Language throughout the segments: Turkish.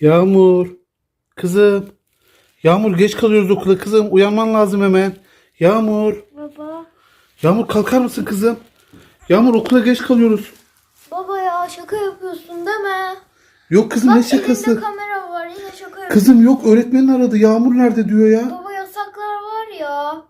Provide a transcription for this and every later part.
Yağmur. Kızım. Yağmur geç kalıyoruz okula kızım. Uyanman lazım hemen. Yağmur. Baba. Yağmur kalkar mısın kızım? Yağmur okula geç kalıyoruz. Baba ya şaka yapıyorsun değil mi? Yok kızım ne Bak şakası? elinde kamera var yine şaka yapıyorsun. Kızım yok öğretmenin aradı. Yağmur nerede diyor ya. Baba yasaklar var ya.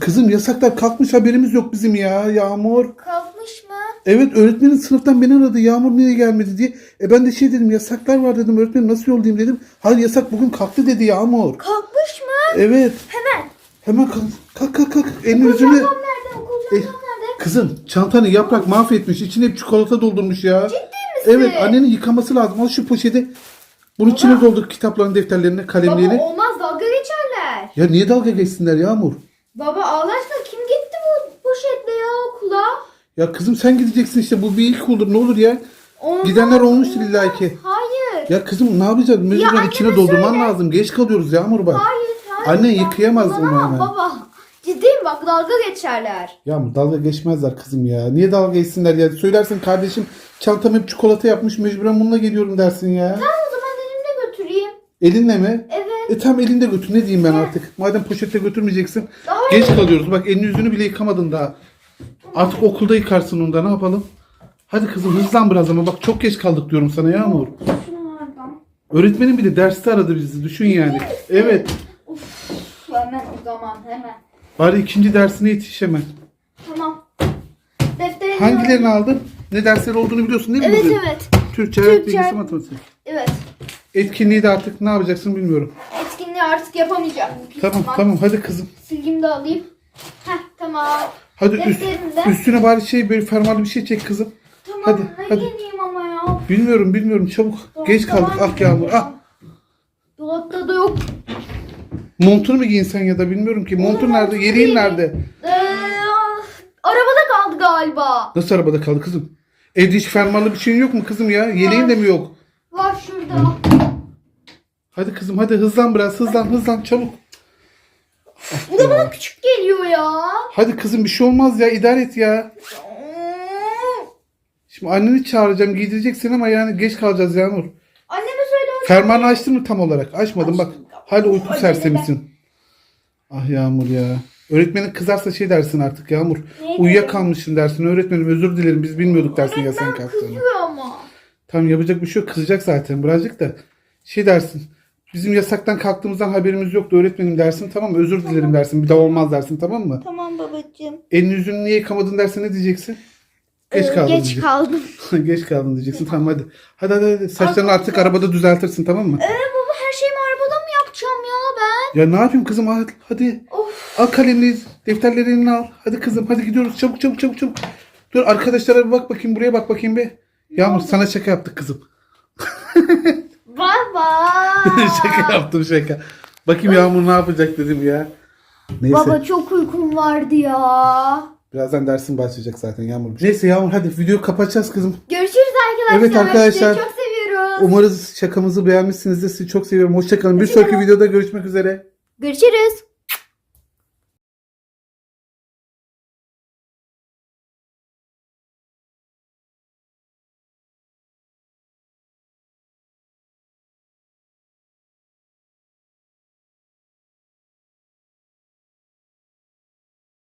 Kızım yasaklar kalkmış haberimiz yok bizim ya. Yağmur. Kalkmış mı? Evet öğretmenin sınıftan beni aradı. Yağmur niye gelmedi diye. E ben de şey dedim yasaklar var dedim. Öğretmenim nasıl yollayayım dedim. Hayır yasak bugün kalktı dedi Yağmur. Kalkmış mı? Evet. Hemen. Hemen kalk kalk kalk. kalk. Elini yüzünü. Çantam nerede? Okul çantam Eh. nerede? Kızım çantanı yaprak mahvetmiş. İçine hep çikolata doldurmuş ya. Ciddi misin? Evet annenin yıkaması lazım. Al şu poşeti. Bunun içine doldur kitaplarını, defterlerini, kalemlerini. Baba olmaz dalga geçerler. Ya niye dalga geçsinler Yağmur? Baba Allah aşkına kim gitti bu poşetle ya okula? Ya kızım sen gideceksin işte bu bir ilk olur ne olur ya. Olmaz, Gidenler olmuştur olmaz. illa ki. Hayır. Ya kızım ne yapacağız? Mecburen anneme içine doldurman söyle. lazım. Geç kalıyoruz Yağmur bak. Hayır. hayır. Annen Ben yıkayamaz onu kullanamam hemen. Baba. Ciddiyim bak dalga geçerler. Yağmur dalga geçmezler kızım ya. Niye dalga geçsinler ya? Söylersin kardeşim çantam hep çikolata yapmış mecburen bununla geliyorum dersin ya. Ben o zaman elimde götüreyim. Elinle mi? Evet. E tam elinde götür. Ne diyeyim ben artık? Madem poşete götürmeyeceksin. Daha Geç kalıyoruz. Bak elini yüzünü bile yıkamadın daha. Artık okulda yıkarsın onu da. Ne yapalım? Hadi kızım hızlan biraz ama bak çok geç kaldık diyorum sana Yağmur. Şunlardan. Öğretmenim bile derste aradı bizi. Düşün yani. Evet. Hemen o zaman hemen. Bari ikinci dersine yetiş hemen. Tamam. Defterini Hangilerini aldın? Ne dersleri olduğunu biliyorsun değil mi Evet bugün? evet. Türkçe, Türkçe. bilgisi, matematik. Evet. Etkinliği de artık ne yapacaksın bilmiyorum. Etkinliği artık yapamayacağım. Tamam tamam hadi kızım. Silgimi de alayım. Heh tamam. Hadi üst, üstüne bari şey böyle fermuarlı bir şey çek kızım. Tamam. Hadi, ne hadi. giyeyim ama ya. Bilmiyorum bilmiyorum çabuk. Tamam, Geç kaldık ah Yağmur ah. Dolapta da yok. Montunu mu giyinsen ya da bilmiyorum ki. Montun nerede? montunu Yeleğin giyeyim. nerede? Ee, arabada kaldı galiba. Nasıl arabada kaldı kızım? Evde hiç fermuarlı bir şeyin yok mu kızım ya? Yeleğin de mi yok? Var şurada. Hadi kızım hadi hızlan biraz hızlan hızlan çabuk. Bu da bana küçük geliyor ya. Hadi kızım bir şey olmaz ya idare et ya. Şimdi anneni çağıracağım giydireceksin ama yani geç kalacağız Yağmur. Anneme söyle. o- Fermuarını açtın mı tam olarak? Açmadım bak. Hala uyku sersemisin. Ah Yağmur ya. Öğretmenin kızarsa şey dersin artık Yağmur. Ne Uyuyakalmışsın dersin. Öğretmenim özür dilerim biz bilmiyorduk dersin ya sen Öğretmen kalktığını. kızıyor ama. Tamam yapacak bir şey yok. Kızacak zaten birazcık da. Şey dersin. Bizim yasaktan kalktığımızdan haberimiz yoktu öğretmenim dersin. Tamam mı? Özür dilerim dersin. Bir daha olmaz dersin tamam mı? Tamam babacığım. Elini yüzünü niye yıkamadın dersin ne diyeceksin? Geç Ee, kaldın Geç diyeceksin. kaldım. geç kaldın diyeceksin. Tamam hadi. Hadi hadi. hadi. Saçlarını artık arabada düzeltirsin tamam mı? Ee baba her şeyimi arabada mı yapacağım ya ben? Ya ne yapayım kızım hadi. hadi. Of. Al kalemini, defterlerini eline al. Hadi kızım hadi gidiyoruz çabuk çabuk çabuk çabuk. Dur arkadaşlara bir bak bakayım buraya bak bakayım bir. Yağmur sana şaka yaptık kızım. Şaka yaptım şaka. Bakayım Yağmur ne yapacak dedim ya. Neyse. Baba çok uykum vardı ya. Birazdan dersin başlayacak zaten Yağmur. Neyse Yağmur hadi videoyu kapatacağız kızım. Görüşürüz arkadaşlar. Evet arkadaşlar. Sizi çok seviyoruz. Umarız şakamızı beğenmişsinizdir. Sizi çok seviyorum. Hoşçakalın. Bir sonraki videoda görüşmek üzere. Görüşürüz.